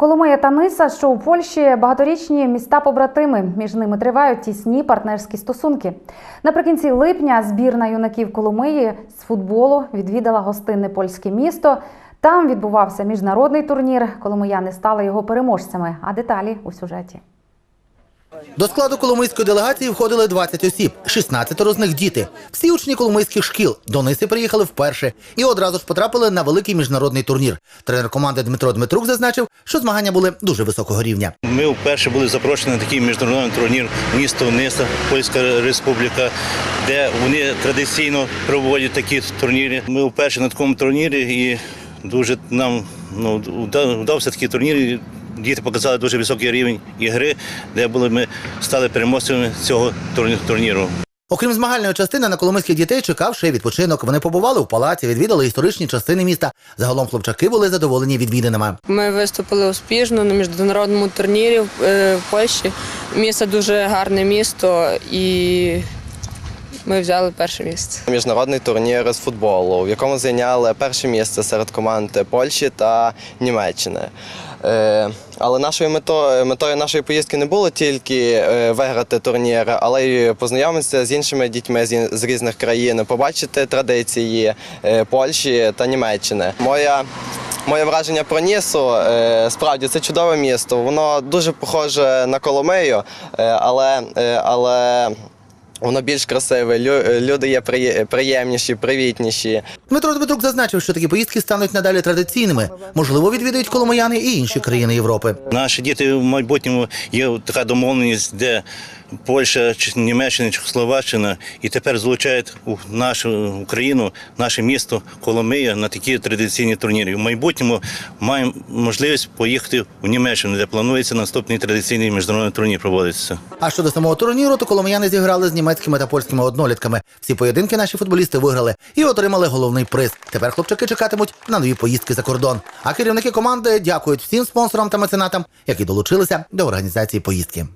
Коломия та Ниса, що у Польщі багаторічні міста побратими. Між ними тривають тісні партнерські стосунки. Наприкінці липня збірна юнаків Коломиї з футболу відвідала гостинне польське місто. Там відбувався міжнародний турнір. Коломияни стали його переможцями. А деталі у сюжеті. До складу коломийської делегації входили 20 осіб, 16 з них діти. Всі учні коломийських шкіл. До Ниси приїхали вперше і одразу ж потрапили на великий міжнародний турнір. Тренер команди Дмитро Дмитрук зазначив, що змагання були дуже високого рівня. Ми вперше були запрошені на такий міжнародний турнір місто Ниса, Польська Республіка, де вони традиційно проводять такі турніри. Ми вперше на такому турнірі і дуже нам ну, вда- вдався такий турнір. Діти показали дуже високий рівень ігри, де були ми стали переможцями цього турні- турніру. Окрім змагальної частини, на коломийських дітей чекав ще й відпочинок. Вони побували в палаці, відвідали історичні частини міста. Загалом хлопчаки були задоволені відвідинами. Ми виступили успішно на міжнародному турнірі в е, в Польщі. Місто дуже гарне місто і ми взяли перше місце. Міжнародний турнір з футболу, в якому зайняли перше місце серед команд Польщі та Німеччини. Е, Але нашою метою, метою нашої поїздки не було тільки е, виграти турнір, але й познайомитися з іншими дітьми з різних країн, побачити традиції е, Польщі та Німеччини. Моя Моє враження про Нісу справді це чудове місто. Воно дуже похоже на Коломию, але, але воно більш красиве. Лю- Люди є приємніші, привітніші. Дмитро Дмитрук зазначив, що такі поїздки стануть надалі традиційними. Можливо, відвідають коломияни і інші країни Європи. Наші діти в майбутньому є така домовленість, де Польща, чи Німеччина, Чехословаччина і тепер залучають у нашу Україну, наше місто Коломия на такі традиційні турніри. В майбутньому маємо можливість поїхати в Німеччину, де планується наступний традиційний міжнародний турнір проводитися. А щодо самого турніру, то коломияни зіграли з німецькими та польськими однолітками. Всі поєдинки наші футболісти виграли і отримали головний приз. Тепер хлопчаки чекатимуть на нові поїздки за кордон. А керівники команди дякують всім спонсорам та меценатам, які долучилися до організації поїздки.